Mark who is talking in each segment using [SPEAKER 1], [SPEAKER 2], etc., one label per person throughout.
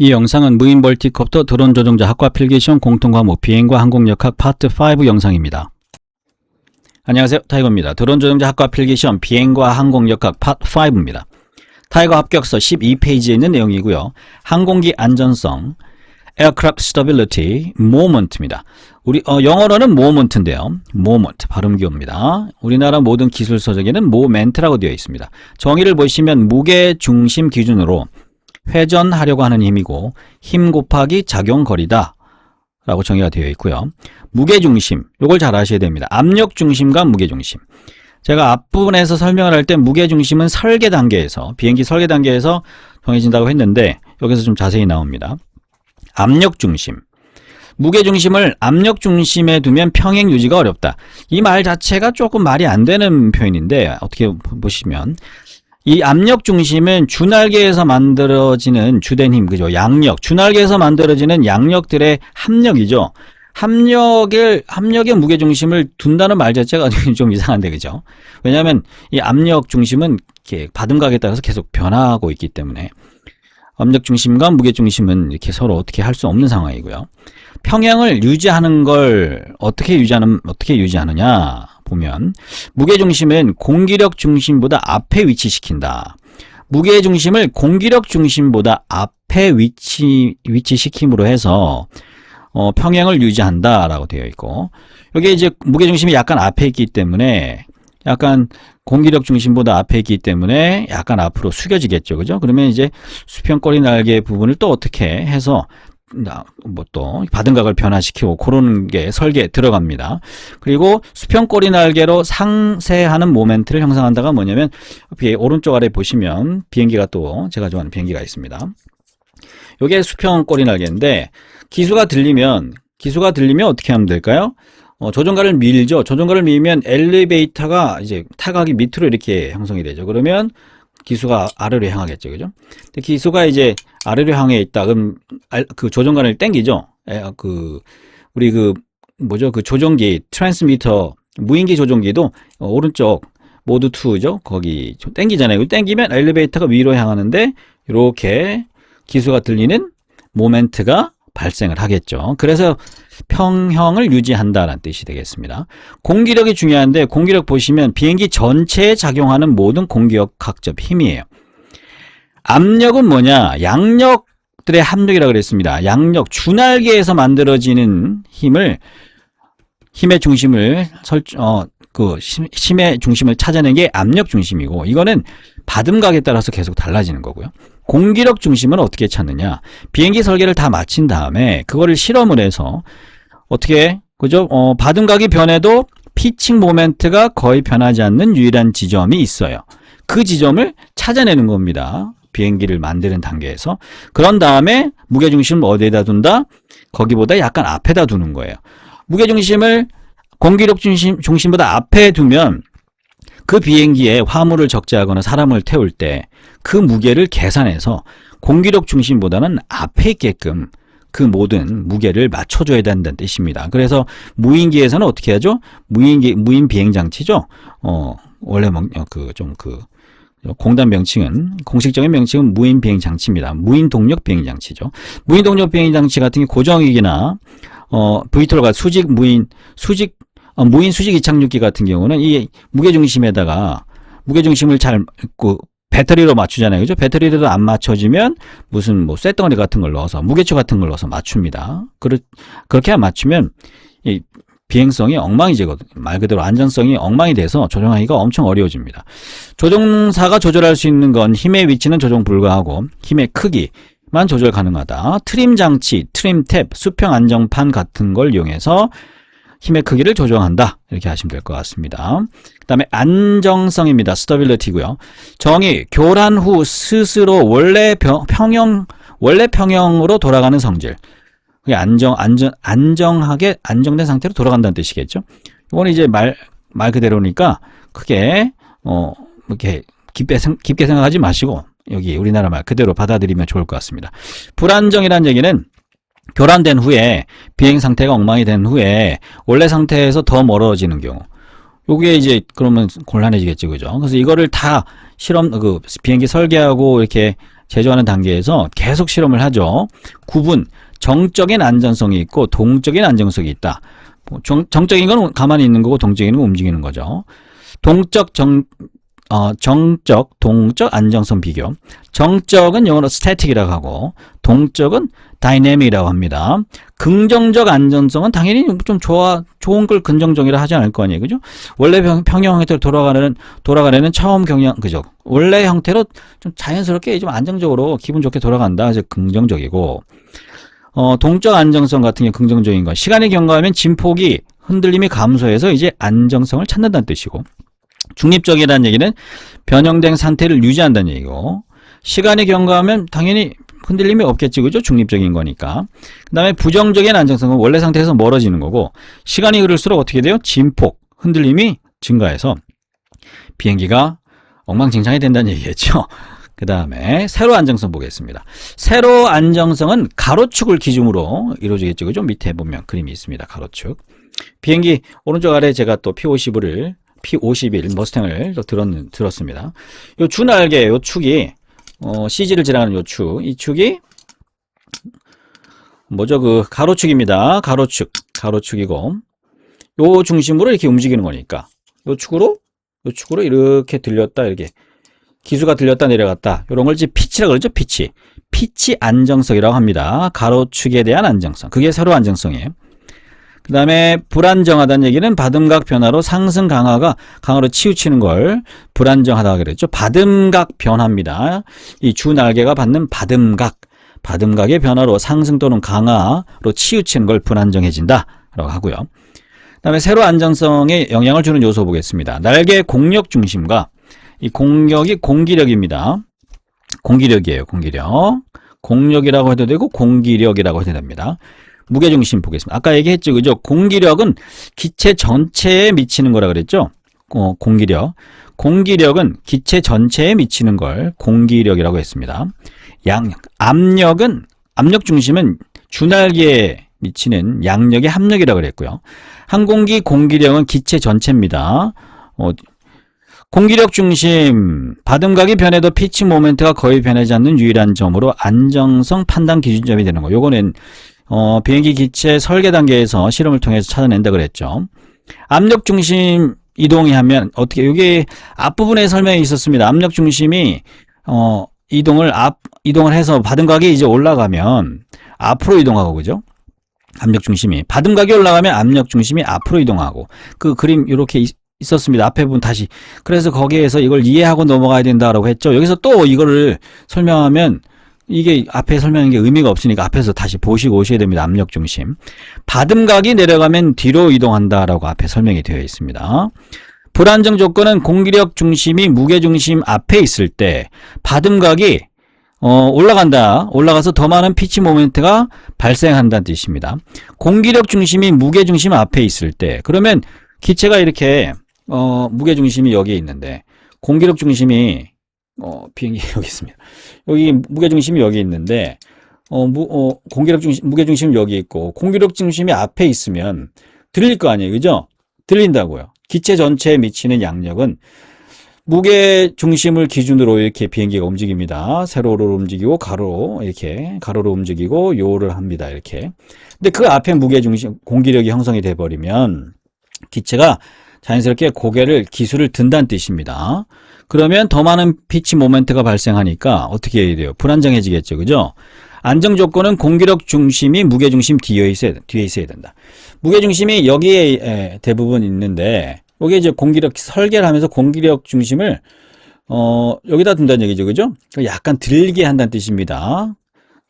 [SPEAKER 1] 이 영상은 무인 멀티콥터 드론 조종자 학과 필기시험 공통 과목 비행과 항공역학 파트 5 영상입니다. 안녕하세요. 타이거입니다. 드론 조종자 학과 필기시험 비행과 항공역학 파트 5입니다. 타이거 합격서 12페이지에 있는 내용이고요. 항공기 안전성, aircraft stability, movement입니다. 우리 어, 영어로는 movement인데요. moment 발음 기호입니다. 우리나라 모든 기술 서적에는 movement라고 되어 있습니다. 정의를 보시면 무게 중심 기준으로 회전하려고 하는 힘이고 힘 곱하기 작용 거리다 라고 정의가 되어 있고요. 무게중심 요걸 잘 아셔야 됩니다. 압력중심과 무게중심 제가 앞부분에서 설명을 할 때 무게중심은 설계 단계에서 비행기 설계 단계에서 정해진다고 했는데 여기서 좀 자세히 나옵니다. 압력중심 무게중심을 압력중심에 두면 평행 유지가 어렵다. 이 말 자체가 조금 말이 안 되는 표현인데 어떻게 보시면 이 압력 중심은 주날개에서 만들어지는 주된 힘, 그죠? 양력. 주날개에서 만들어지는 양력들의 합력이죠. 합력을, 합력의 무게 중심을 둔다는 말 자체가 좀 이상한데, 그죠? 왜냐하면 이 압력 중심은 이렇게 받음각에 따라서 계속 변화하고 있기 때문에 압력 중심과 무게 중심은 이렇게 서로 어떻게 할 수 없는 상황이고요. 평행을 유지하는 걸 어떻게 유지하는, 어떻게 유지하느냐. 보면 무게 중심은 공기력 중심보다 앞에 위치시킨다. 무게 중심을 공기력 중심보다 앞에 위치 위치시킴으로 해서 어, 평행을 유지한다라고 되어 있고 여기 이제 무게 중심이 약간 앞에 있기 때문에 약간 공기력 중심보다 앞에 있기 때문에 약간 앞으로 숙여지겠죠. 그죠? 그러면 이제 수평거리 날개 부분을 또 어떻게 해서 뭐또 받은 각을 변화시키고 그런 게 설계에 들어갑니다. 그리고 수평꼬리 날개로 상세하는 모멘트를 형성한다가 뭐냐면 오른쪽 아래 보시면 비행기가 또 제가 좋아하는 비행기가 있습니다. 요게 수평꼬리 날개인데 기수가 들리면 기수가 들리면 어떻게 하면 될까요? 어, 조종가를 밀죠. 조종가를 밀면 엘리베이터가 이제 타각이 밑으로 이렇게 형성이 되죠. 그러면 기수가 아래로 향하겠죠. 그죠? 근데 기수가 이제 아래로 향해 있다. 그럼 그 조종관을 땡기죠. 그 우리 그 뭐죠? 그 조종기 트랜스미터 무인기 조종기도 어, 오른쪽 모드 2죠. 거기 땡기잖아요. 땡기면 엘리베이터가 위로 향하는데 이렇게 기수가 들리는 모멘트가 발생을 하겠죠. 그래서 평형을 유지한다는 뜻이 되겠습니다. 공기력이 중요한데 공기력 보시면 비행기 전체에 작용하는 모든 공기력학적 힘이에요. 압력은 뭐냐? 양력들의 합력이라고 그랬습니다. 양력, 주날개에서 만들어지는 힘을 힘의 중심을 설, 어, 그 힘의 중심을 찾아낸 게 압력 중심이고 이거는 받음각에 따라서 계속 달라지는 거고요. 공기력 중심은 어떻게 찾느냐? 비행기 설계를 다 마친 다음에 그거를 실험을 해서 어떻게 그죠? 어, 받음각이 변해도 피칭 모멘트가 거의 변하지 않는 유일한 지점이 있어요. 그 지점을 찾아내는 겁니다. 비행기를 만드는 단계에서. 그런 다음에 무게중심을 어디에다 둔다? 거기보다 약간 앞에다 두는 거예요. 무게중심을 공기력 중심, 중심보다 앞에 두면 그 비행기에 화물을 적재하거나 사람을 태울 때 그 무게를 계산해서 공기력 중심보다는 앞에 있게끔 그 모든 무게를 맞춰줘야 된다는 뜻입니다. 그래서 무인기에서는 어떻게 하죠? 무인기, 무인 비행 장치죠? 어, 원래 뭐, 그, 좀 그, 공단 명칭은, 공식적인 명칭은 무인 비행 장치입니다. 무인 동력 비행 장치죠. 무인 동력 비행 장치 같은 게 고정익이나, 어, VTOL과 수직 무인, 수직 어, 무인 수직 이착륙기 같은 경우는 이 무게 중심에다가 무게 중심을 잘 그, 배터리로 맞추잖아요. 그죠? 배터리로도 안 맞춰지면 무슨 뭐 쇳덩어리 같은 걸 넣어서 무게초 같은 걸 넣어서 맞춥니다. 그렇, 그렇게 맞추면 이 비행성이 엉망이되거든요. 말 그대로 안전성이 엉망이 돼서 조정하기가 엄청 어려워집니다. 조종사가 조절할 수 있는 건 힘의 위치는 조정 불가하고 힘의 크기만 조절 가능하다. 트림 장치, 트림 탭, 수평 안정판 같은 걸 이용해서 힘의 크기를 조정한다. 이렇게 하시면 될 것 같습니다. 그 다음에 안정성입니다. 스터빌리티고요. 정의, 교란 후 스스로 원래 평형, 원래 평형으로 돌아가는 성질. 그게 안정, 안정, 안정하게 안정된 상태로 돌아간다는 뜻이겠죠. 이거는 이제 말, 말 그대로니까 크게, 어, 이렇게 깊게, 깊게 생각하지 마시고, 여기 우리나라 말 그대로 받아들이면 좋을 것 같습니다. 불안정이라는 얘기는 교란된 후에 비행 상태가 엉망이 된 후에 원래 상태에서 더 멀어지는 경우 요게 이제 그러면 곤란해지겠죠 그죠 그래서 이거를 다 실험 그 비행기 설계하고 이렇게 제조하는 단계에서 계속 실험을 하죠. 구분, 정적인 안전성이 있고 동적인 안정성이 있다. 뭐 정, 정적인 건 가만히 있는 거고 동적인 건 움직이는 거죠. 동적 정 어, 정적, 동적 안정성 비교. 정적은 영어로 static이라고 하고 동적은 dynamic이라고 합니다. 긍정적 안전성은 당연히 좀 좋아 좋은 걸 긍정적이라 하지 않을 거 아니에요. 그죠? 원래 평, 평형 형태로 돌아가는 돌아가려는 처음 경향 그죠? 원래 형태로 좀 자연스럽게 좀 안정적으로 기분 좋게 돌아간다. 이제 긍정적이고 어, 동적 안정성 같은 게 긍정적인 거. 시간이 경과하면 진폭이 흔들림이 감소해서 이제 안정성을 찾는다는 뜻이고 중립적이라는 얘기는 변형된 상태를 유지한다는 얘기고 시간이 경과하면 당연히 흔들림이 없겠지 그죠? 중립적인 거니까. 그 다음에 부정적인 안정성은 원래 상태에서 멀어지는 거고 시간이 흐를수록 어떻게 돼요? 진폭 흔들림이 증가해서 비행기가 엉망진창이 된다는 얘기겠죠? 그 다음에 세로 안정성 보겠습니다. 세로 안정성은 가로축을 기준으로 이루어지겠죠 그죠? 밑에 보면 그림이 있습니다 가로축. 비행기 오른쪽 아래 제가 또 P50을 P51 머스탱을 또 들었, 들었습니다. 요 주날개, 요 축이, 어, CG를 지나가는 요 축, 이 축이, 뭐죠, 그, 가로축입니다. 가로축, 가로축이고, 요 중심으로 이렇게 움직이는 거니까, 요 축으로, 요 축으로 이렇게 들렸다, 이렇게, 기수가 들렸다, 내려갔다, 요런 걸 이제 피치라고 그러죠, 피치. 피치 안정성이라고 합니다. 가로축에 대한 안정성. 그게 세로 안정성이에요. 그 다음에 불안정하다는 얘기는 받음각 변화로 상승 강화가 강화로 치우치는 걸 불안정하다고 그랬죠. 받음각 변화입니다. 이 주 날개가 받는 받음각, 받음각의 변화로 상승 또는 강화로 치우치는 걸 불안정해진다. 라고 하고요. 그 다음에 세로 안정성에 영향을 주는 요소 보겠습니다. 날개 공력 중심과 이 공력이 공기력입니다. 공기력이에요. 공기력. 공력이라고 해도 되고 공기력이라고 해도 됩니다. 무게중심 보겠습니다. 아까 얘기했죠. 그죠? 공기력은 기체 전체에 미치는 거라 그랬죠? 어, 공기력. 공기력은 기체 전체에 미치는 걸 공기력이라고 했습니다. 양력. 압력은, 압력 중심은 주날개에 미치는 양력의 합력이라고 그랬고요. 항공기 공기력은 기체 전체입니다. 어, 공기력 중심, 받음각이 변해도 피치 모멘트가 거의 변하지 않는 유일한 점으로 안정성 판단 기준점이 되는 거. 요거는 어, 비행기 기체 설계 단계에서 실험을 통해서 찾아낸다 그랬죠. 압력 중심 이동이 하면 어떻게 여기 앞부분에 설명이 있었습니다. 압력 중심이 어, 이동을 앞 이동을 해서 받은 각이 이제 올라가면 앞으로 이동하고 그죠? 압력 중심이 받은 각이 올라가면 압력 중심이 앞으로 이동하고 그 그림 이렇게 있었습니다. 앞에 분 다시 그래서 거기에서 이걸 이해하고 넘어가야 된다라고 했죠. 여기서 또 이거를 설명하면 이게 앞에 설명한 게 의미가 없으니까 앞에서 다시 보시고 오셔야 됩니다. 압력 중심. 받음각이 내려가면 뒤로 이동한다라고 앞에 설명이 되어 있습니다. 불안정 조건은 공기력 중심이 무게 중심 앞에 있을 때 받음각이 어, 올라간다. 올라가서 더 많은 피치 모멘트가 발생한다는 뜻입니다. 공기력 중심이 무게 중심 앞에 있을 때 그러면 기체가 이렇게 어, 무게 중심이 여기에 있는데 공기력 중심이 어, 비행기 여기 있습니다. 여기 무게중심이 여기 있는데, 어, 무, 어, 공기력 중심, 무게중심이 여기 있고, 공기력 중심이 앞에 있으면 들릴 거 아니에요. 그죠? 들린다고요. 기체 전체에 미치는 양력은 무게 중심을 기준으로 이렇게 비행기가 움직입니다. 세로로 움직이고 가로로 이렇게 가로로 움직이고 요를 합니다. 이렇게. 근데 그 앞에 무게 중심 공기력이 형성이 돼 버리면 기체가 자연스럽게 고개를 기술을 든다는 뜻입니다. 그러면 더 많은 피치 모멘트가 발생하니까 어떻게 해야 돼요? 불안정해지겠죠. 그죠? 안정 조건은 공기력 중심이 무게 중심 뒤에 있어야, 뒤에 있어야 된다. 무게 중심이 여기에 대부분 있는데 여기 이제 공기력 설계를 하면서 공기력 중심을 어, 여기다 둔다는 얘기죠. 그죠? 약간 들리게 한다는 뜻입니다.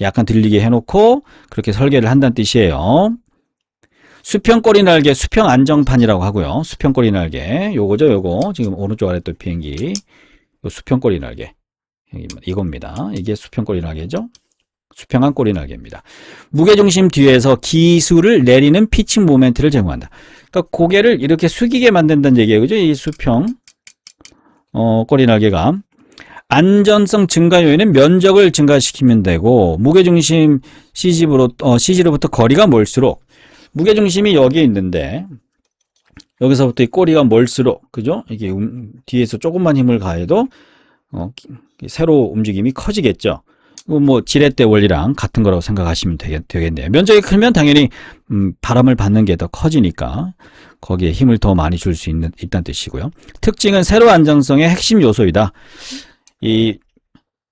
[SPEAKER 1] 약간 들리게 해놓고 그렇게 설계를 한다는 뜻이에요. 수평꼬리 날개 수평 안정판이라고 하고요. 수평꼬리 날개 요거죠 요거 지금 오른쪽 아래 또 비행기 요 수평꼬리 날개 이겁니다. 이게 수평꼬리 날개죠. 수평한 꼬리 날개입니다. 무게중심 뒤에서 기술을 내리는 피칭 모멘트를 제공한다. 그러니까 고개를 이렇게 숙이게 만든다는 얘기예요. 그죠? 이 수평 어, 꼬리 날개가 안전성 증가 요인은 면적을 증가시키면 되고 무게중심 CG로, 어, CG로부터 거리가 멀수록 무게중심이 여기에 있는데 여기서부터 이 꼬리가 멀수록 그죠? 이게 음, 뒤에서 조금만 힘을 가해도 어, 세로 움직임이 커지겠죠. 뭐 지렛대 원리랑 같은 거라고 생각하시면 되겠, 되겠네요. 면적이 크면 당연히 음, 바람을 받는 게 더 커지니까 거기에 힘을 더 많이 줄 수 있는 있다는 뜻이고요. 특징은 세로 안정성의 핵심 요소이다. 이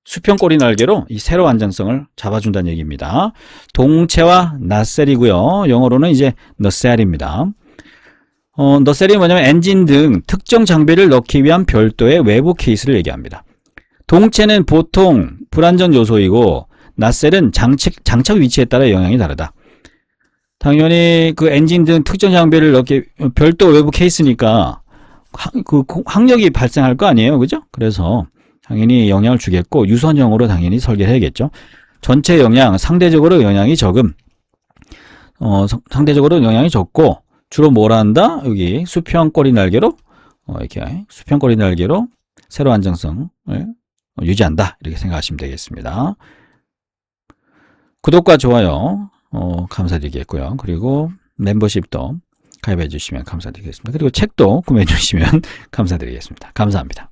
[SPEAKER 1] 수평 꼬리 날개로 이 세로 안정성을 잡아준다는 얘기입니다. 동체와 낫셀이고요. 영어로는 이제 너셀입니다. 어, 너셀이 뭐냐면 엔진 등 특정 장비를 넣기 위한 별도의 외부 케이스를 얘기합니다. 동체는 보통 불안전 요소이고 낫셀은 장착, 장착 위치에 따라 영향이 다르다. 당연히 그 엔진 등 특정 장비를 넣기 별도 외부 케이스니까 항- 그 고- 항력이 발생할 거 아니에요, 그죠? 그래서 당연히 영향을 주겠고 유선형으로 당연히 설계를 해야겠죠. 전체 영향 상대적으로 영향이 적음. 어, 상- 상대적으로 영향이 적고 주로 뭘 한다? 여기 수평 꼬리 날개로 어, 이렇게 수평 꼬리 날개로 세로 안정성을 유지한다. 이렇게 생각하시면 되겠습니다. 구독과 좋아요 어, 감사드리겠고요. 그리고 멤버십도 가입해 주시면 감사드리겠습니다. 그리고 책도 구매해 주시면 감사드리겠습니다. 감사합니다.